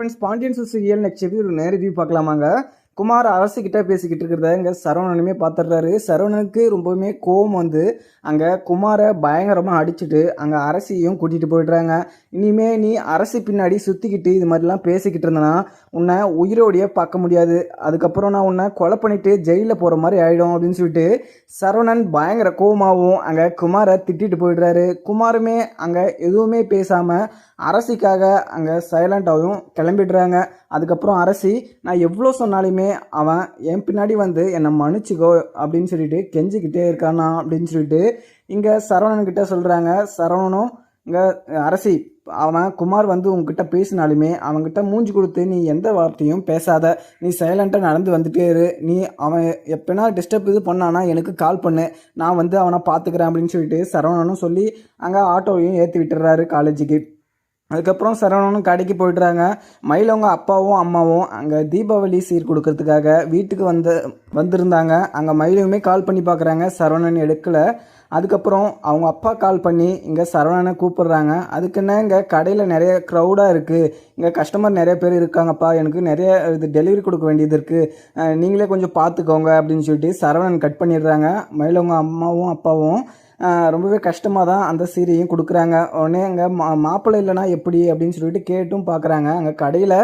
Friends Pandian serial next episode நேர review பார்க்கலாமாங்க? குமார் அரசு கிட்ட பேசிக்கிட்டு இருக்கிறத இங்கே சரவணனுமே பார்த்துடுறாரு சரவணனுக்கு ரொம்பவுமே கோவம் வந்து அங்கே குமாரை பயங்கரமாக அடிச்சுட்டு அங்கே அரசியையும் கூட்டிகிட்டு போயிடுறாங்க. இனிமே நீ அரசு பின்னாடி சுற்றிக்கிட்டு இது மாதிரிலாம் பேசிக்கிட்டு இருந்தனா உன்னை உயிரோடையே பார்க்க முடியாது. அதுக்கப்புறம் நான் உன்னை கொலை பண்ணிட்டு ஜெயிலில் போகிற மாதிரி ஆகிடும் அப்படின்னு சொல்லிட்டு சரவணன் பயங்கர கோவமாகவும் அங்கே குமாரை திட்டிட்டு போயிடுறாரு. குமாருமே அங்கே எதுவுமே பேசாமல் அரசிக்காக அங்கே சைலண்டாகவும் கிளம்பிடுறாங்க. அதுக்கப்புறம் அரசி நான் எவ்வளோ சொன்னாலுமே அவன் என் பின்னாடி வந்து என்னை மன்னிச்சிக்கோ அப்படின்னு சொல்லிட்டு கெஞ்சிக்கிட்டே இருக்கானா அப்படின்னு சொல்லிட்டு இங்கே சரவணன்கிட்ட சொல்கிறாங்க சரவணனும் இங்கே அரசி அவன் குமார் வந்து உங்ககிட்ட பேசினாலுமே அவன்கிட்ட மூஞ்சி கொடுத்து நீ எந்த வார்த்தையும் பேசாத. நீ சைலண்ட்டாக நடந்து வந்துட்டே இரு. நீ அவன் எப்போனா டிஸ்டர்ப் இது பண்ணானா எனக்கு கால் பண்ணு. நான் வந்து அவனை பார்த்துக்கிறேன் அப்படின்னு சொல்லிட்டு சரவணனும் சொல்லி அங்கே ஆட்டோவையும் ஏற்றி விட்டுறாரு காலேஜுக்கு அதுக்கப்புறம் சரவணனும் கடைக்கு போயிடுறாங்க. மயிலவங்க அப்பாவும் அம்மாவும் அங்கே தீபாவளி சீர் கொடுக்கறதுக்காக வீட்டுக்கு வந்து வந்திருந்தாங்க. அங்கே மயிலுமே கால் பண்ணி பார்க்குறாங்க சரவணன் எடுக்கலை. அதுக்கப்புறம் அவங்க அப்பா கால் பண்ணி இங்கே சரவணனை கூப்பிடுறாங்க. அதுக்குன்னா இங்கே கடையில் நிறைய க்ரௌடாக இருக்குது இங்கே கஸ்டமர் நிறைய பேர் இருக்காங்கப்பா. எனக்கு நிறைய இது டெலிவரி கொடுக்க வேண்டியது இருக்குது நீங்களே கொஞ்சம் பார்த்துக்கோங்க அப்படின்னு சொல்லிட்டு சரவணன் கட் பண்ணிடுறாங்க. மயிலவங்க அம்மாவும் அப்பாவும் ரொம்பவே கஷ்டமாக தான் அந்த சீரையும் கொடுக்குறாங்க. உடனே அங்கே மா மாப்பிள்ளை இல்லைனா எப்படி அப்படின்னு சொல்லிட்டு கேட்டும் பார்க்குறாங்க அங்கே கடையில்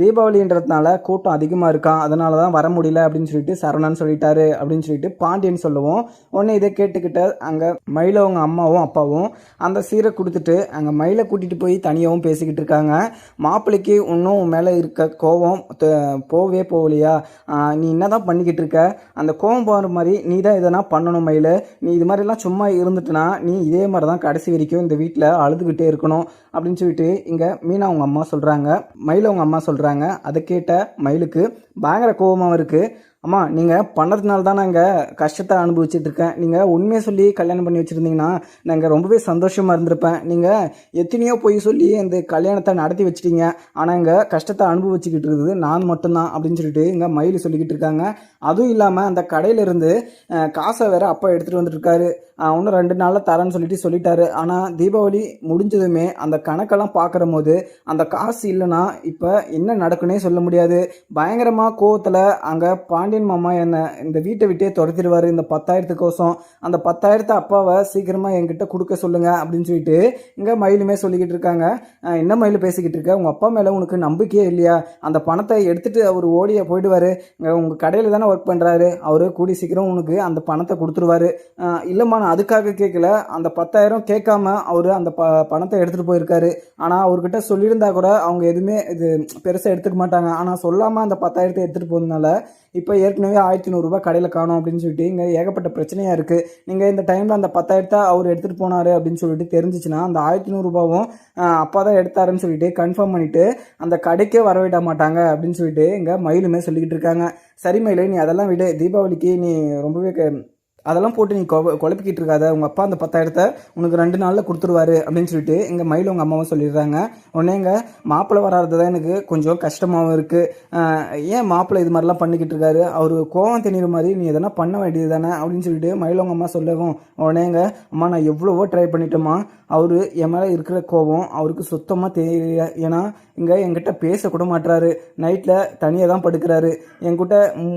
தீபாவளின்றதுனால கூட்டம் அதிகமாக இருக்கான் அதனால தான் வர முடியல அப்படின்னு சொல்லிட்டு சரவணன் சொல்லிட்டாரு அப்படின்னு சொல்லிட்டு பாண்டியன் சொல்லுவோம். உடனே இதை கேட்டுக்கிட்ட அங்கே மயிலவங்க அம்மாவும் அப்பாவும் அந்த சீரை கொடுத்துட்டு அங்கே மயிலை கூட்டிகிட்டு போய் தனியாகவும் பேசிக்கிட்டு இருக்காங்க. மாப்பிள்ளைக்கு இன்னும் மேலே இருக்க கோவம் போவே போகலையா? நீ என்ன தான் பண்ணிக்கிட்டு இருக்க? அந்த கோவம் போகிற மாதிரி நீ தான் இதெல்லாம் பண்ணணும் மயில். நீ இது மாதிரிலாம் சும்மா இருந்துட்டுனா நீ இதே மாதிரி தான் கடைசி வரைக்கும் இந்த வீட்டில் அழுதுகிட்டே இருக்கணும் அப்படின்னு சொல்லிட்டு இங்கே மீனா அவங்க அம்மா சொல்கிறாங்க மயில் அவங்க அம்மா சொல்கிறாங்க அதை கேட்ட மயிலுக்கு பயங்கர கோபமாக இருக்குது அம்மா நீங்கள் பண்ணதுனால தான் நாங்கள் கஷ்டத்தை அனுபவிச்சுட்டு இருக்கேன் நீங்கள் உண்மையை சொல்லி கல்யாணம் பண்ணி வச்சுருந்தீங்கன்னா நாங்கள் ரொம்பவே சந்தோஷமாக இருந்திருப்பேன். நீங்கள் எத்தனையோ போய் சொல்லி இந்த கல்யாணத்தை நடத்தி வச்சிட்டீங்க. ஆனால் இங்கே கஷ்டத்தை அனுபவிச்சுக்கிட்டு இருக்குது. நான் மட்டும்தான் அப்படின்னு சொல்லிட்டு இங்கே மயில் சொல்லிக்கிட்டு இருக்காங்க. அதுவும் இல்லாமல் அந்த கடையிலேருந்து காசை வேறு அப்பா எடுத்துகிட்டு வந்துட்டுருக்காரு இன்னும் ரெண்டு நாளில் தரேன்னு சொல்லிட்டு சொல்லிட்டாரு. ஆனால் தீபாவளி முடிஞ்சதுமே அந்த கணக்கெல்லாம் பார்க்குற போது அந்த காசு இல்லைன்னா இப்போ என்ன நடக்குன்னே சொல்ல முடியாது. பயங்கரமாக கோவத்தில் அங்கே பாண்டி பாண்டியன் மாமா என்னை இந்த வீட்டை விட்டே துரத்திடுவார் இந்த பத்தாயிரத்துக்கோசம். அந்த பத்தாயிரத்தை அப்பாவை சீக்கிரமாக என்கிட்ட கொடுக்க சொல்லுங்கள் அப்படின்னு சொல்லிட்டு இங்கே மயிலுமே சொல்லிக்கிட்டு இருக்காங்க. என்ன மயில் பேசிக்கிட்டு இருக்க? உங்கள் அப்பா மேலே உனக்கு நம்பிக்கையே இல்லையா? அந்த பணத்தை எடுத்துகிட்டு அவர் ஓடிய போயிடுவார். இங்கே உங்கள் கடையில் தானே ஒர்க் பண்ணுறாரு அவர் கூடி சீக்கிரம் உனக்கு அந்த பணத்தை கொடுத்துருவாரு. இல்லைம்மா நான் அதுக்காக கேட்கல அந்த பத்தாயிரம் கேட்காம அவர் அந்த ப பணத்தை எடுத்துகிட்டு போயிருக்காரு. ஆனால் அவர்கிட்ட சொல்லியிருந்தா கூட அவங்க எதுவுமே இது பெருசாக எடுத்துக்க மாட்டாங்க. ஆனால் சொல்லாமல் அந்த பத்தாயிரத்தை எடுத்துகிட்டு போகிறதுனால இப்போ ஏற்கனவே ஆயிரத்தி நூறுரூவா கடையில் காணும் அப்படின்னு சொல்லிட்டு இங்கே ஏகப்பட்ட பிரச்சனையாக இருக்குது நீங்கள் இந்த டைமில் அந்த பத்தாயிரத்தை அவர் எடுத்துகிட்டு போனார் அப்படின்னு சொல்லிட்டு தெரிஞ்சிச்சுன்னா அந்த ஆயிரத்தி நூறுரூபாவும் அப்பா தான் எடுத்தாருன்னு சொல்லிட்டு கன்ஃபார்ம் பண்ணிவிட்டு அந்த கடைக்கே வரவிட மாட்டாங்க அப்படின்னு சொல்லிட்டு இங்கே மயிலுமே சொல்லிக்கிட்டு இருக்காங்க. சரி மயிலு நீ அதெல்லாம் விடு. தீபாவளிக்கு நீ ரொம்பவே க- அதெல்லாம் போட்டு நீ குழப்பிக்கிட்டு இருக்காத. உங்கள் அப்பா அந்த பத்தாயிரத்தை உனக்கு ரெண்டு நாளில் கொடுத்துருவாரு அப்படின்னு சொல்லிட்டு எங்கள் மயில் உங்கள் அம்மாவும் சொல்லிடுறாங்க. உடனே எங்கள் மாப்பிள்ளை வராது தான் எனக்கு கொஞ்சம் கஷ்டமாகவும் இருக்குது ஏன் மாப்பிள்ளை இது மாதிரிலாம் பண்ணிக்கிட்டு இருக்காரு? அவர் கோவம் தெரியுற மாதிரி நீ எதனா பண்ண வேண்டியது தானே அப்படின்னு சொல்லிட்டு மயில் உங்கள் அம்மா சொல்லவும். உடனே எங்கள் அம்மா நான் எவ்வளவோ ட்ரை பண்ணிட்டோமா அவர் என் மேலே இருக்கிற கோபம் அவருக்கு சுத்தமாக தெரியல. ஏன்னா இங்கே என்கிட்ட பேசக்கூட மாட்டுறாரு நைட்டில் தனியாக தான் படுக்கிறாரு. என்கிட்ட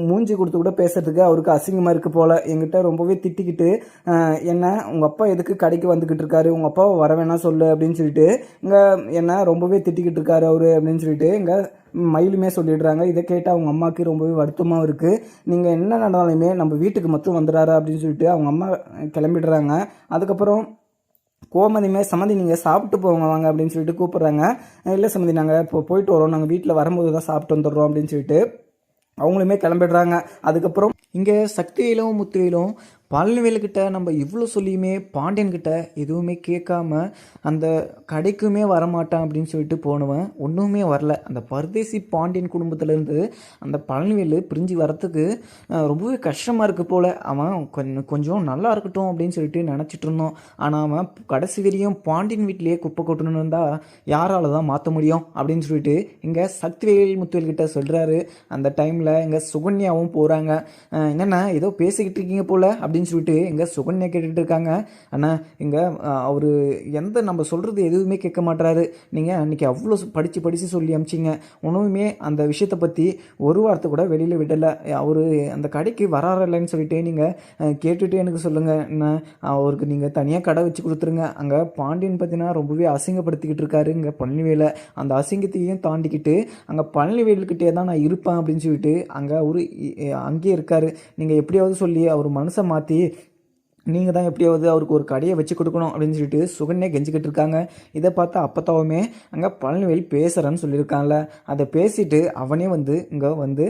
மூஞ்சி கொடுத்து கூட பேசுறதுக்கு அவருக்கு அசிங்கமாக இருக்குது போல். என்கிட்ட ரொம்பவே திட்டிக்கிட்டு என்ன உங்கள் அப்பா எதுக்கு கடைக்கு வந்துக்கிட்டு இருக்காரு? உங்கள் அப்பாவை வர வேணாம் சொல்லு அப்படின்னு சொல்லிட்டு இங்கே என்ன ரொம்பவே திட்டிக்கிட்டு இருக்காரு அவரு அப்படின்னு சொல்லிட்டு இங்கே மயிலுமே சொல்லிடுறாங்க. இதை கேட்டு அவங்க அம்மாவுக்கு ரொம்பவே வருத்தமாக இருக்குது நீங்கள் என்ன நடந்தாலுமே நம்ம வீட்டுக்கு மட்டும் வந்துடுறாரு? அப்படின்னு சொல்லிட்டு அவங்க அம்மா கிளம்பிடுறாங்க. அதுக்கப்புறம் கோமதியுமே சம்மந்தி நீங்கள் சாப்பிட்டு போங்க வாங்க அப்படின்னு சொல்லிட்டு கூப்பிட்றாங்க. இல்லை சம்மந்தி நாங்கள் இப்போ போயிட்டு வரோம். நாங்கள் வீட்டில் வரும்போது தான் சாப்பிட்டு வந்துடுறோம் அப்படின்னு சொல்லிட்டு அவங்களுமே கிளம்பிடுறாங்க. அதுக்கப்புறம் இங்கே சக்தியிலும் முத்திரையிலும் பழனிவேலுக்கிட்ட நம்ம இவ்வளோ சொல்லியுமே பாண்டியன்கிட்ட எதுவுமே கேட்காம அந்த கடைக்குமே வரமாட்டான் அப்படின்னு சொல்லிட்டு போனவன் ஒன்றுமே வரல. அந்த பரதேசி பாண்டியன் குடும்பத்துலேருந்து அந்த பழனிவேலு பிரிஞ்சு வரத்துக்கு ரொம்பவே கஷ்டமாக இருக்குது போல். அவன் கொஞ்சம் கொஞ்சம் நல்லா இருக்கட்டும் அப்படின்னு சொல்லிட்டு நினச்சிட்டு இருந்தோம். ஆனால் அவன் கடைசி வரையும் பாண்டியன் வீட்டிலேயே குப்பை கொட்டணும்னு இருந்தால் யாரால தான் மாற்ற முடியும் அப்படின்னு சொல்லிட்டு இங்கே சக்திவேல் முத்துவேல் கிட்ட சொல்கிறாரு அந்த டைமில் இங்கே சுகன்யாவும் போகிறாங்க என்னென்ன ஏதோ பேசிக்கிட்டு இருக்கீங்க போல் அப்படி அப்படின்னு சொல்லிட்டு எங்கள் சுகன்யா கேட்டுட்டு இருக்காங்க. அண்ணா இங்கே அவர் எந்த நம்ம சொல்கிறது எதுவுமே கேட்க மாட்டாரு நீங்கள் அன்றைக்கி அவ்வளோ படித்து படித்து சொல்லி அமிச்சிங்க. ஒன்றுமே அந்த விஷயத்தை பற்றி ஒரு வார்த்தை கூட வெளியில் விடலை. அவர் அந்த கடைக்கு வராறில்லைன்னு சொல்லிட்டு நீங்கள் கேட்டுட்டு எனக்கு சொல்லுங்கள் என்ன அவருக்கு நீங்கள் தனியாக கடை வச்சு கொடுத்துருங்க. அங்கே பாண்டியன் பார்த்தீங்கன்னா ரொம்பவே அசிங்கப்படுத்திக்கிட்டு இருக்காரு. இங்கே பழனிவேலை. அந்த அசிங்கத்தையும் தாண்டிக்கிட்டு அங்கே பழனிவேலுக்கிட்டே தான் நான் இருப்பேன் அப்படின்னு சொல்லிட்டு அங்கே அவரு இ- அங்கேயே இருக்கார். நீங்கள் எப்படியாவது சொல்லி அவர் மனசை மாற்றி जाती है। நீங்கள் தான் எப்படியாவது அவருக்கு ஒரு கடையை வச்சு கொடுக்கணும் அப்படின்னு சொல்லிட்டு சுகன்யா கெஞ்சிக்கிட்டு இருக்காங்க. இதை பார்த்து அப்பத்தாவுமே அங்கே பழனிவேல் பேசுகிறேன்னு சொல்லியிருக்கான்ல. அதை பேசிட்டு அவனே வந்து இங்கே வந்து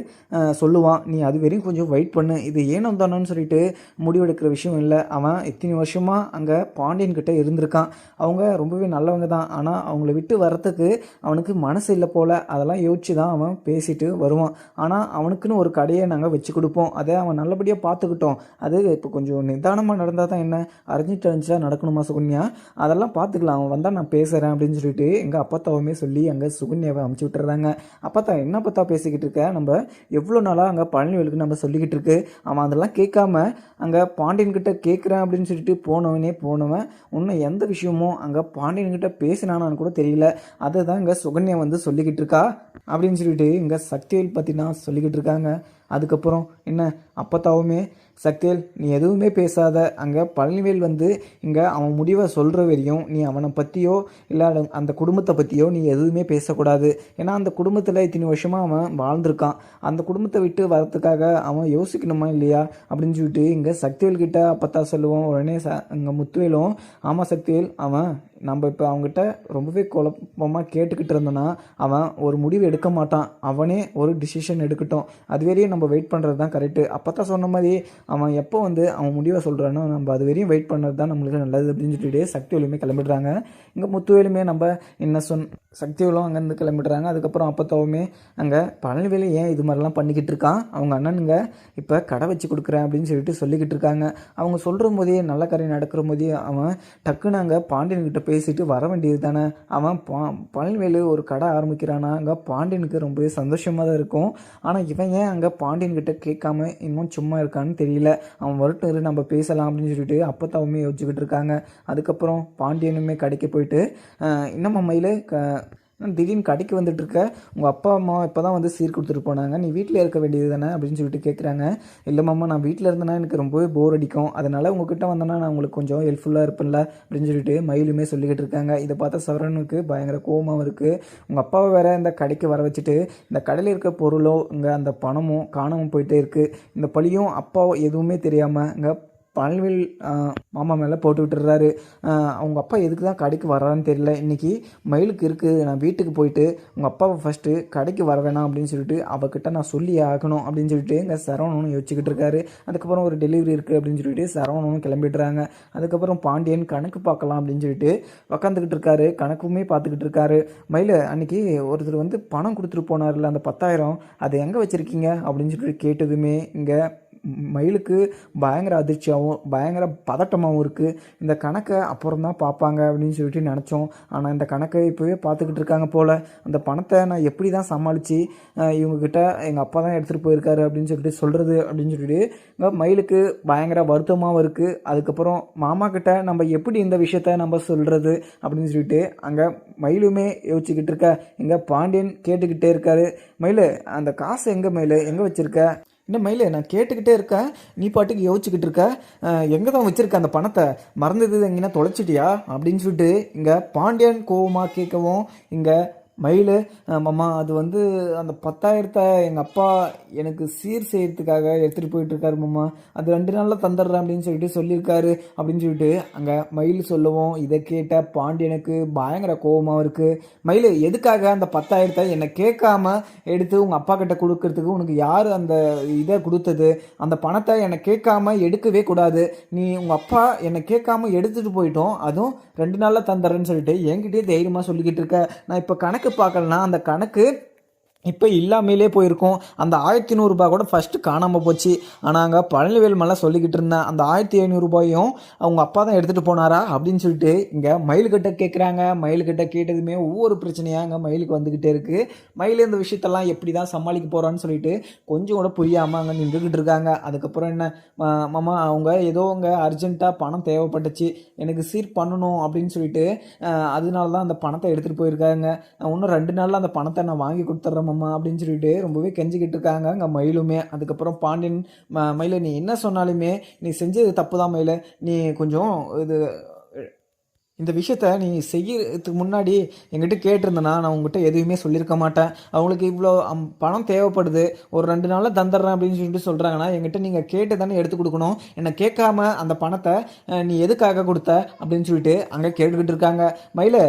சொல்லுவான் நீ அது வரையும் கொஞ்சம் வெயிட் பண்ணு. இது ஏனோ தானோன்னு சொல்லிட்டு முடிவெடுக்கிற விஷயம் இல்லை. அவன் இத்தனை வருஷமாக அங்கே பாண்டியன்கிட்ட இருந்திருக்கான். அவங்க ரொம்பவே நல்லவங்க தான். ஆனால் அவங்கள விட்டு வர்றதுக்கு அவனுக்கு மனசு இல்லை போல். அதெல்லாம் யோசிச்சு தான் அவன் பேசிட்டு வருவான். ஆனால் அவனுக்குன்னு ஒரு கடையை நாங்கள் வச்சு கொடுப்போம். அதை அவன் நல்லபடியாக பார்த்துக்கிட்டோம். அது இப்போ கொஞ்சம் நிதானமாக நடந்தால் தான் என்ன? அறிஞ்சிட்டு அழிஞ்சா நடக்கணுமா சுகன்யா? அதெல்லாம் பார்த்துக்கலாம் அவன் வந்தால் நான் பேசுகிறேன் அப்படின்னு சொல்லிட்டு எங்கள் அப்பத்தாவுமே சொல்லி அங்கே சுகன்யாவை அமுச்சு விட்டுறாங்க. அப்பத்தா என்ன பத்தா பேசிக்கிட்டு இருக்க? நம்ம எவ்வளோ நாளாக அங்கே பழனிவேலுக்கு நம்ம சொல்லிக்கிட்டு இருக்கு. அவன் அதெல்லாம் கேட்காம அங்கே பாண்டியன்கிட்ட கேட்குறேன் அப்படின்னு சொல்லிட்டு போனவனே போனவன். இன்னும் எந்த விஷயமும் அங்கே பாண்டியன்கிட்ட பேசினானான்னு கூட தெரியல. அதை தான் இங்கே சுகன்யா வந்து சொல்லிக்கிட்டு இருக்கா? அப்படின்னு சொல்லிட்டு இங்கே சக்திவேல் பற்றினா சொல்லிக்கிட்டு இருக்காங்க. அதுக்கப்புறம் என்ன? அப்பத்தாவுமே சக்திவேல் நீ எதுவுமே பேசாத. அங்கே பழனிவேல் வந்து இங்கே அவன் முடிவை சொல்கிற வரையும் நீ அவனை பற்றியோ இல்லை அந்த குடும்பத்தை பற்றியோ நீ எதுவுமே பேசக்கூடாது. ஏன்னா அந்த குடும்பத்தில் இத்தனை வருஷமாக அவன் வாழ்ந்திருக்கான். அந்த குடும்பத்தை விட்டு வரத்துக்காக அவன் யோசிக்கணுமா இல்லையா? அப்படின்னு சொல்லிட்டு இங்கே சக்திவேல் கிட்ட அப்பத்தா சொல்லுவோம். உடனே ச இங்கே முத்துவேலும் ஆமாம் சக்திவேல் அவன் நம்ம இப்போ அவங்ககிட்ட ரொம்பவே குழப்பமாக கேட்டுக்கிட்டு இருந்தோன்னா அவன் ஒரு முடிவு எடுக்க மாட்டான். அவனே ஒரு டிசிஷன் எடுக்கட்டும். அது வரையும் நம்ம வெயிட் பண்ணுறது தான் கரெக்டு அப்போ தான் சொன்ன மாதிரி அவன் எப்போ வந்து அவன் முடிவை சொல்கிறானோ நம்ம அது வரையும் வெயிட் பண்ணுறது தான் நம்மளுக்கு நல்லது அப்படின்னு சொல்லிட்டு சக்திவேலுமே கிளம்பிடுறாங்க. இங்கே முத்துவேலுமே நம்ம என்ன சொன் சக்திவேலும் அங்கேருந்து கிளம்பிடுறாங்க. அதுக்கப்புறம் அப்பத்தாவுமே அங்கே பழனிவேலு ஏன் இது மாதிரிலாம் பண்ணிக்கிட்டு இருக்கான்? அவங்க அண்ணனுங்க இப்போ கடை வச்சு கொடுக்குறேன் அப்படின்னு சொல்லிட்டு சொல்லிக்கிட்டு இருக்காங்க. அவங்க சொல்கிற போதே நல்ல கரை நடக்கிற போதே அவன் டக்குன்னு அங்கே பாண்டியன்கிட்ட பேசிட்டு வர வேண்டியது தானே. அவன் பா பழனிவேலு ஒரு கடை ஆரம்பிக்கிறானா அங்கே பாண்டியனுக்கு ரொம்பவே சந்தோஷமாக தான் இருக்கும். ஆனால் இவன் ஏன் அங்கே பாண்டியன்கிட்ட கேட்காம இன்னும் சும்மா இருக்கான்னு தெரியும் தெரியல. அவன் வரட்டும் இரு நம்ம பேசலாம் அப்படின்னு சொல்லிட்டு அப்பத்தாவுமே யோசிச்சுக்கிட்டு இருக்காங்க. அதுக்கப்புறம் பாண்டியனுமே கடைக்கு போயிட்டு இன்னும் என்னம்மா க திடீர்னு கடைக்கு வந்துட்டுருக்க? உங்கள் அப்பா அம்மா இப்போ தான் வந்து சீர் கொடுத்துட்டு போனாங்க. நீ வீட்டில் இருக்க வேண்டியது தானே அப்படின்னு சொல்லிட்டு கேட்குறாங்க இல்லை மாமா நான் வீட்டில் இருந்தேன்னா எனக்கு ரொம்பவே போர் அடிக்கும். அதனால் உங்ககிட்ட வந்தேன்னா நான் உங்களுக்கு கொஞ்சம் ஹெல்ப்ஃபுல்லாக இருப்பேன்ல அப்படின்னு சொல்லிட்டு மயிலுமே சொல்லிக்கிட்டு இருக்காங்க. இதை பார்த்தா சவரனுக்கு பயங்கர கோபமாக இருக்குது உங்கள் அப்பாவை வேற இந்த கடைக்கு வர வச்சுட்டு இந்த கடையில் இருக்க பொருளோ இங்கே அந்த பணமும் காணாமல் போயிட்டே இருக்குது இந்த பழியும் அப்பாவோ எதுவுமே தெரியாமல் இங்கே பழனிவேல் மாமா மேலே போட்டு விட்டுறாரு அவங்க அப்பா எதுக்கு தான் கடைக்கு வர்றான்னு தெரியல. இன்றைக்கி மயிலுக்கு இருக்குது நான் வீட்டுக்கு போயிட்டு உங்கள் அப்பாவை ஃபஸ்ட்டு கடைக்கு வர வேணாம் அப்படின்னு சொல்லிட்டு அவகிட்ட நான் சொல்லி ஆகணும் அப்படின்னு சொல்லிட்டு இங்கே சரவணனும் யோசிச்சுக்கிட்டு இருக்காரு. அதுக்கப்புறம் ஒரு டெலிவரி இருக்குது அப்படின்னு சொல்லிட்டு சரவணனும் கிளம்பிடுறாங்க. அதுக்கப்புறம் பாண்டியன் கணக்கு பார்க்கலாம் அப்படின்னு சொல்லிட்டு உக்காந்துக்கிட்டு இருக்காரு. கணக்குமே பார்த்துக்கிட்டு இருக்காரு. மயில் அன்னைக்கு ஒருத்தர் வந்து பணம் கொடுத்துட்டு போனார்ல அந்த பத்தாயிரம் அதை எங்கே வச்சுருக்கீங்க? அப்படின்னு சொல்லிட்டு கேட்டதுமே இங்கே மயிலுக்கு பயங்கர அதிர்ச்சியாகவும் பயங்கர பதட்டமாகவும் இருக்குது இந்த கணக்கை அப்புறம் தான் பார்ப்பாங்க அப்படின்னு சொல்லிட்டு நினச்சோம். ஆனால் இந்த கணக்கை இப்போவே பார்த்துக்கிட்டு இருக்காங்க போல். அந்த பணத்தை நான் எப்படி தான் சமாளித்து இவங்கக்கிட்ட எங்கள் அப்பா தான் எடுத்துகிட்டு போயிருக்காரு அப்படின்னு சொல்லிட்டு சொல்கிறது அப்படின்னு சொல்லிட்டு மயிலுக்கு பயங்கர வருத்தமாகவும் இருக்குது அதுக்கப்புறம் மாமா கிட்ட நம்ம எப்படி இந்த விஷயத்த நம்ம சொல்கிறது அப்படின்னு சொல்லிட்டு அங்கே மயிலுமே யோசிச்சுக்கிட்டு இருக்க. எங்கள் பாண்டியன் கேட்டுக்கிட்டே இருக்காரு. மயிலு அந்த காசு எங்கே மயிலு எங்கே வச்சுருக்க? என்ன மயிலே நான் கேட்டுக்கிட்டே இருக்கேன். நீ பாட்டுக்கு யோசிச்சுக்கிட்டு இருக்க. எங்கே தான் வச்சுருக்க அந்த பணத்தை? மறந்தது எங்கன்னா தொலைச்சிட்டியா? அப்படின்னு சொல்லிட்டு இங்கே பாண்டியன் கோவமாக கேட்கவும் இங்கே மயில் மாமா அது வந்து அந்த பத்தாயிரத்தை எங்கள் அப்பா எனக்கு சீர் செய்யறதுக்காக எடுத்துகிட்டு போயிட்டுருக்காரு மாமா. அது ரெண்டு நாளில் தந்துடுறேன் அப்படின்னு சொல்லிட்டு சொல்லியிருக்காரு அப்படின்னு சொல்லிட்டு அங்கே மயில் சொல்லுவோம். இதை கேட்ட பாண்டியனுக்கு பயங்கர கோபமாக இருக்குது மயில் எதுக்காக அந்த பத்தாயிரத்தை என்னை கேட்காம எடுத்து உங்கள் அப்பா கிட்ட கொடுக்கறதுக்கு உனக்கு யார் அந்த இதை கொடுத்தது? அந்த பணத்தை என்னை கேட்காம எடுக்கவே கூடாது. நீ உங்கள் அப்பா என்னை கேட்காம எடுத்துகிட்டு போயிட்டோம். அதுவும் ரெண்டு நாளில் தந்துடுறேன்னு சொல்லிட்டு என்கிட்டயே தைரியமாக சொல்லிக்கிட்டு இருக்க. நான் இப்போ கணக்கு பார்க்கலனா அந்த கணக்கு இப்போ இல்லாமலே போயிருக்கோம். அந்த ஆயிரத்தி நூறுரூபா கூட ஃபஸ்ட்டு காணாமல் போச்சு. ஆனால் அங்கே பழனிவேல் மேலே சொல்லிக்கிட்டு இருந்தேன் அந்த ஆயிரத்தி ஐநூறுரூபாயும் அவங்க அப்பா தான் எடுத்துகிட்டு போனாரா அப்படின்னு சொல்லிட்டு இங்கே மயில்கிட்ட கேட்குறாங்க மயில்கிட்ட கேட்டதுமே ஒவ்வொரு பிரச்சனையாக அங்கே மயிலுக்கு வந்துக்கிட்டே இருக்குது மயில் இந்த விஷயத்தெல்லாம் எப்படி தான் சமாளிக்க போகிறான்னு சொல்லிட்டு கொஞ்சம் கூட புரியாமல் அங்கே நின்றுக்கிட்டு இருக்காங்க. அதுக்கப்புறம் என்ன மாமா அவங்க ஏதோ அங்கே அர்ஜென்ட்டாக பணம் தேவைப்பட்டுச்சு. எனக்கு சீர் பண்ணணும் அப்படின்னு சொல்லிட்டு அதனால தான் அந்த பணத்தை எடுத்துகிட்டு போயிருக்காங்க. நான் இன்னும் ரெண்டு நாளில் அந்த பணத்தை நான் வாங்கி கொடுத்துட்றேன் அம்மா அப்படின்னு சொல்லிட்டு ரொம்பவே கெஞ்சிக்கிட்டு இருக்காங்க. அங்கே மயிலுமே. அதுக்கப்புறம் பாண்டியன் ம மயில நீ என்ன சொன்னாலுமே நீ செஞ்சது தப்பு தான் மயில. நீ கொஞ்சம் இது இந்த விஷயத்த நீ செய்யறதுக்கு முன்னாடி என்கிட்ட கேட்டிருந்தனா நான் உங்ககிட்ட எதுவுமே சொல்லியிருக்க மாட்டேன். அவங்களுக்கு இவ்வளோ அம், பணம் தேவைப்படுது. ஒரு ரெண்டு நாளில் தந்துடுறேன் அப்படின்னு சொல்லிட்டு சொல்கிறாங்கன்னா என்கிட்ட நீங்கள் கேட்டு தானே எடுத்து கொடுக்கணும். என்னை கேட்காம அந்த பணத்தை நீ எதுக்காக கொடுத்த அப்படின்னு சொல்லிட்டு அங்கே கேட்டுக்கிட்டு இருக்காங்க. மயில்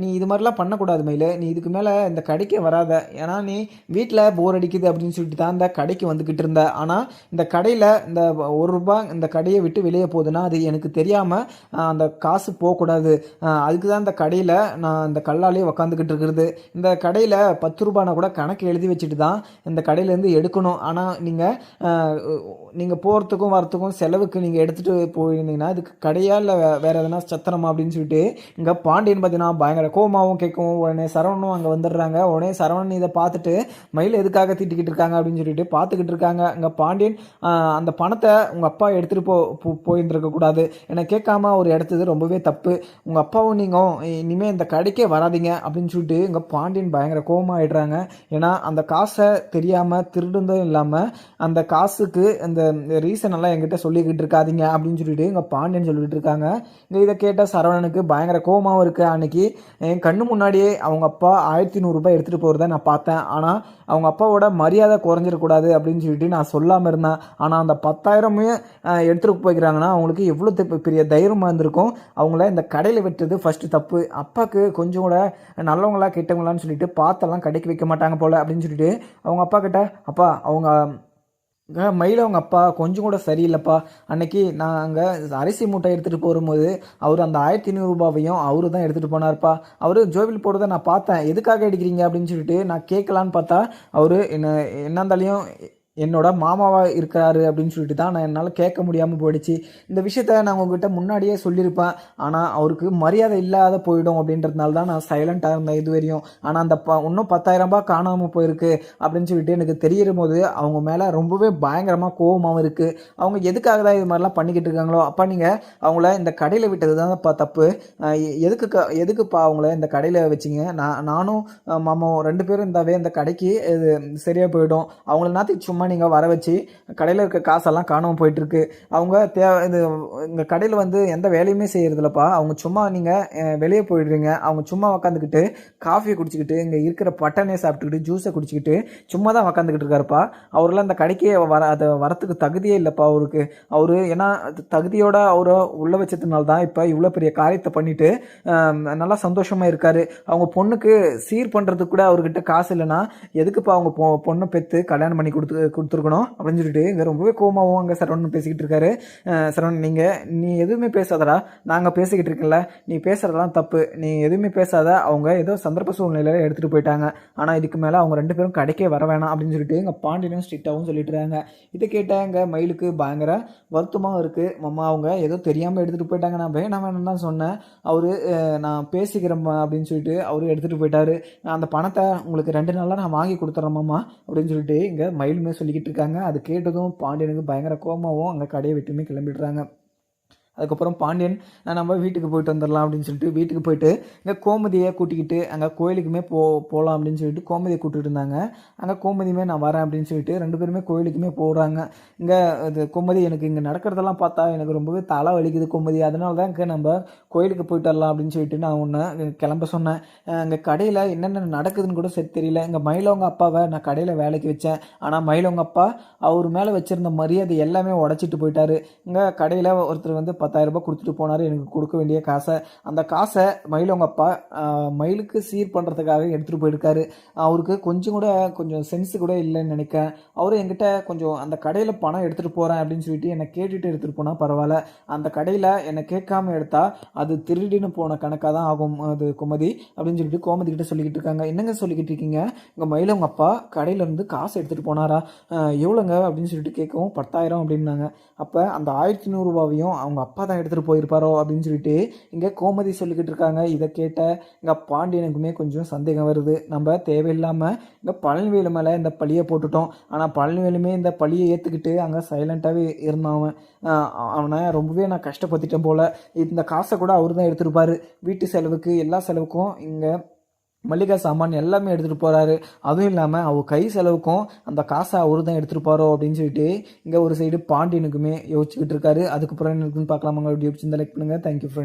நீ இது மாதிரிலாம் பண்ணக்கூடாது மயில். நீ இதுக்கு மேலே இந்த கடைக்கு வராத. ஏன்னா நீ வீட்டில் போர் அடிக்குது அப்படின்னு சொல்லிட்டு தான் இந்த கடைக்கு வந்துக்கிட்டு இருந்த. ஆனால் இந்த கடையில் இந்த ஒரு ரூபாய் இந்த கடையை விட்டு வெளியே போகுதுன்னா அது எனக்கு தெரியாமல் அந்த காசு போகக்கூடாது. கூடாது அதுக்கு தான் இந்த கடையில் நான் இந்த கல்லாலே உக்காந்துக்கிட்டு இருக்கிறது. இந்த கடையில் பத்து ரூபானா கூட கணக்கு எழுதி வச்சுட்டு தான் இந்த கடையிலேருந்து எடுக்கணும். ஆனால் நீங்கள் நீங்கள் போகிறதுக்கும் வரத்துக்கும் செலவுக்கு நீங்கள் எடுத்துகிட்டு போயிருந்தீங்கன்னா அதுக்கு கடையா இல்லை வேறு எதனா சத்திரமா அப்படின்னு சொல்லிட்டு இங்கே பாண்டியன் பார்த்தீங்கன்னா பயங்கர கோமாவும் கேட்கும் உடனே சரவணனும் அங்கே வந்துடுறாங்க. உடனே சரவணன் இதை பார்த்துட்டு மயில் எதுக்காக திட்டிக்கிட்டு இருக்காங்க அப்படின்னு சொல்லிட்டு பார்த்துக்கிட்டு இருக்காங்க. இங்கே பாண்டியன் அந்த பணத்தை உங்கள் அப்பா எடுத்துகிட்டு போ போயிருந்துருக்கக்கூடாது கூடாது. என்னை கேட்காம அவர் எடுத்தது ரொம்பவே தப்பு. உங்கள் அப்பாவும் நீங்கள் இனிமேல் இந்த கடைக்கே வராதீங்க அப்படின்னு சொல்லிட்டு இங்கே பாண்டியன் பயங்கர கோபமாகிடுறாங்க ஏன்னா அந்த காசை தெரியாமல் திருடுந்தும் இல்லாமல் அந்த காசுக்கு அந்த ரீசன் எல்லாம் என்கிட்ட சொல்லிக்கிட்டு இருக்காதீங்க அப்படின்னு சொல்லிட்டு இங்கே பாண்டியன் சொல்லிட்டு இருக்காங்க. இங்கே இதை கேட்ட சரவணனுக்கு பயங்கர கோபமாகவும் இருக்குது அன்னைக்கு. என் கண்ணு முன்னாடியே அவங்க அப்பா ஆயிரத்தி நூறுரூபா எடுத்துகிட்டு போகிறத நான் பார்த்தேன். ஆனால் அவங்க அப்பாவோட மரியாதை குறைஞ்சிடக்கூடாது அப்படின்னு சொல்லிட்டு நான் சொல்லாமல் இருந்தேன். ஆனால் அந்த பத்தாயிரமே எடுத்துகிட்டு போய்க்கிறாங்கன்னா அவங்களுக்கு எவ்வளோ பெரிய தைரியமாக இருந்திருக்கும். அவங்கள இந்த கடையில் விட்டது ஃபஸ்ட்டு தப்பு. அப்பாவுக்கு கொஞ்சம் கூட நல்லவங்களா கெட்டவங்களான்னு சொல்லிட்டு பார்த்தெல்லாம் கடைக்கு வைக்க மாட்டாங்க போல் அப்படின்னு சொல்லிட்டு அவங்க அப்பா கிட்ட அப்பா அவங்க அங்க மயில அவங்க அப்பா கொஞ்சம் கூட சரியில்லைப்பா. அன்னைக்கு நான் அங்கே அரிசி மூட்டை எடுத்துகிட்டு போகும்போது அவர் அந்த ஆயிரத்தி ரூபாவையும் அவரு தான் எடுத்துகிட்டு போனார்ப்பா. அவர் ஜோவில் போடுறத நான் பார்த்தேன். எதுக்காக எடுக்கிறீங்க அப்படின்னு சொல்லிட்டு நான் கேட்கலான்னு பார்த்தா அவர் என்ன என்ன இருந்தாலையும் என்னோட மாமாவாக இருக்கிறாரு அப்படின்னு சொல்லிட்டு தான் நான் என்னால் கேட்க முடியாமல் போயிடுச்சு. இந்த விஷயத்த நான் உங்ககிட்ட முன்னாடியே சொல்லியிருப்பேன். ஆனால் அவருக்கு மரியாதை இல்லாத போயிடும் அப்படின்றதுனால தான் நான் சைலண்ட்டாக இருந்தேன் இது வரையும். ஆனால் அந்த ப இன்னும் பத்தாயிரம் ரூபாய் காணாமல் போயிருக்கு அப்படின்னு சொல்லிட்டு எனக்கு தெரியிற போது அவங்க மேலே ரொம்பவே பயங்கரமாக கோவமாகவும் இருக்குது அவங்க எதுக்காக தான் இது மாதிரிலாம் பண்ணிக்கிட்டு இருக்காங்களோ அப்போ நீங்கள் அவங்கள இந்த கடையில் விட்டது தான் தப்பு. எ- எதுக்கு க எதுக்குப்பா அவங்கள இந்த கடையில் வச்சிங்க? நான் நானும் மாமாவும் ரெண்டு பேரும் இருந்தாவே இந்த கடைக்கு இது சரியாக போயிடும். அவங்கள நாத்தி சும்மா நீங்கள் வர வச்சு கடையில் இருக்க காசெல்லாம் காணாமல் போயிட்டுருக்கு. அவங்க தே இது இங்கே கடையில் வந்து எந்த வேலையுமே செய்கிறதில்லப்பா அவங்க சும்மா நீங்கள் வெளியே போயிடுறீங்க. அவங்க சும்மா உக்காந்துக்கிட்டு காஃபியை குடிச்சிக்கிட்டு இங்கே இருக்கிற பட்டனே சாப்பிட்டுக்கிட்டு ஜூஸை குடிச்சிக்கிட்டு சும்மா தான் உக்காந்துக்கிட்டு இருக்காருப்பா. அவரெல்லாம் அந்த கடைக்கே வர அதை வரத்துக்கு தகுதியே இல்லைப்பா அவருக்கு. அவர் ஏன்னா தகுதியோட அவரை உள்ள வச்சதுனால தான் இப்போ இவ்வளோ பெரிய காரியத்தை பண்ணிவிட்டு நல்லா சந்தோஷமாக இருக்கார். அவங்க பொண்ணுக்கு சீர் பண்ணுறதுக்கு கூட அவர்கிட்ட காசு இல்லைன்னா எதுக்குப்பா அவங்க பொ பொண்ணை பெற்று கல்யாணம் பண்ணி கொடுத்து கொடுத்துருக்கணும் அப்படின்னு சொல்லிட்டு இங்கே ரொம்பவே கோமாவும் அங்கே சரவணன் பேசிக்கிட்டு இருக்காரு. சரவணன் நீங்கள் நீ எதுவுமே பேசாதடா. நாங்கள் பேசிக்கிட்டு இருக்கல நீ பேசுகிறதெல்லாம் தப்பு. நீ எதுவுமே பேசாத. அவங்க ஏதோ சந்தர்ப்ப சூழ்நிலையில் எடுத்துகிட்டு போயிட்டாங்க. ஆனால் இதுக்கு மேலே அவங்க ரெண்டு பேரும் கடைக்கே வர வேணாம் அப்படின்னு சொல்லிட்டு எங்கள் பாண்டியனும் ஸ்ட்ரிக்டாகவும் சொல்லிட்டு இதை கேட்டால் எங்கள் மயிலுக்கு பயங்கர வருத்தமாகவும் இருக்குது மம்மா அவங்க ஏதோ தெரியாமல் எடுத்துகிட்டு போயிட்டாங்க. நான் வேணாம் வேணும்னு தான் சொன்னேன். அவர் நான் பேசிக்கிறேம்மா அப்படின்னு சொல்லிட்டு அவர் எடுத்துகிட்டு போயிட்டாரு. நான் அந்த பணத்தை உங்களுக்கு ரெண்டு நாளாக நான் வாங்கி கொடுத்துட்றேன் மாமா அப்படின்னு சொல்லிட்டு இங்கே மயிலுமே சொல்லிக்கிட்டு இருக்காங்க. அது கேட்டதும் பாண்டியனுக்கு பயங்கர கோமாவும் அங்கே கடையை விட்டுமே கிளம்பிடுறாங்க. அதுக்கப்புறம் பாண்டியன் "நான் நம்ம வீட்டுக்கு போயிட்டு வந்துடலாம் அப்படின்னு சொல்லிட்டு வீட்டுக்கு போயிட்டு இங்கே கோமதியை கூட்டிக்கிட்டு அங்கே கோயிலுக்குமே போ போகலாம் அப்படின்னு சொல்லிட்டு கோமதியை கூட்டிகிட்டு இருந்தாங்க. அங்கே கோமதியுமே நான் வரேன் அப்படின்னு சொல்லிட்டு ரெண்டு பேருமே கோயிலுக்குமே போகிறாங்க இங்கே இது கோமதி எனக்கு இங்கே நடக்கிறதெல்லாம் பார்த்தா எனக்கு ரொம்பவே தலை வலிக்குது கோமதி. அதனால தான் இங்கே நம்ம கோயிலுக்கு போயிட்டு வரலாம் அப்படின்னு சொல்லிட்டு நான் ஒன்று கிளம்ப சொன்னேன். அங்கே கடையில் என்னென்ன நடக்குதுன்னு கூட சரி தெரியல. இங்கே மயிலவங்க அப்பாவை நான் கடையில் வேலைக்கு வச்சேன். ஆனால் மயிலவங்க அப்பா அவர் மேலே வச்சுருந்த மரியாதை எல்லாமே உடச்சிட்டு போயிட்டாரு. இங்கே கடையில் ஒருத்தர் வந்து பத்து பத்தாயிரரூபா கொடுத்துட்டு போனார். எனக்கு கொடுக்க வேண்டிய காசை அந்த காசை மயில் அவங்க அப்பா மயிலுக்கு சீர் பண்ணுறதுக்காக எடுத்துகிட்டு போயிருக்காரு. அவருக்கு கொஞ்சம் கூட கொஞ்சம் சென்ஸ் கூட இல்லைன்னு நினைக்கிறேன். அவர் என்கிட்ட கொஞ்சம் அந்த கடையில் பணம் எடுத்துகிட்டு போகிறேன் அப்படின்னு சொல்லிட்டு என்னை கேட்டுட்டு எடுத்துகிட்டு போனால் பரவாயில்ல. அந்த கடையில் என்னை கேட்காம எடுத்தால் அது திருடின்னு போன கணக்காக தான் ஆகும் அது குமதி அப்படின்னு சொல்லிட்டு கோமதி கிட்ட சொல்லிக்கிட்டு இருக்காங்க. என்னங்க சொல்லிக்கிட்டு இருக்கீங்க? உங்கள் மயில உங்கள் அப்பா கடையிலேருந்து காசு எடுத்துகிட்டு போனாரா? எவ்வளோங்க? அப்படின்னு சொல்லிட்டு கேட்கவும் பத்தாயிரம் அப்படின்னாங்க. அப்போ அந்த ஆயிரத்தி நூறுரூவாவையும் அவங்க அப்பா தான் எடுத்துகிட்டு போயிருப்பாரோ அப்படின்னு சொல்லிட்டு இங்கே கோமதி சொல்லிக்கிட்டு இருக்காங்க. இதை கேட்ட இங்கே பாண்டியனுக்குமே கொஞ்சம் சந்தேகம் வருது. நம்ம தேவையில்லாமல் இங்கே பழனிவேலு மேலே இந்த பழியை போட்டுட்டோம். ஆனால் பழனிவேலுமே இந்த பழியை ஏற்றுக்கிட்டு அங்கே சைலண்ட்டாகவே இருந்தான் அவன். அவனை ரொம்பவே நான் கஷ்டப்படுத்திட்டேன் போல். இந்த காசை கூட அவர் தான் எடுத்துருப்பார். வீட்டு செலவுக்கு எல்லா செலவுக்கும் இங்கே மளிகை சாமான் எல்லாமே எடுத்துகிட்டு போகிறாரு அதுவும் இல்லாமல் அவர் கை செலவுக்கும் அந்த காசை அவரு தான் எடுத்துகிட்டு போகிறோம் அப்படின்னு சொல்லிட்டு இங்கே ஒரு சைடு பாண்டியனுக்குமே யோசிச்சுக்கிட்டு இருக்காரு. அதுக்கப்புறம் என்ன இருக்குன்னு பார்க்கலாமாங்க வீடியோ லைக் பண்ணுங்கள் தேங்க்யூ ஃப்ரெண்ட்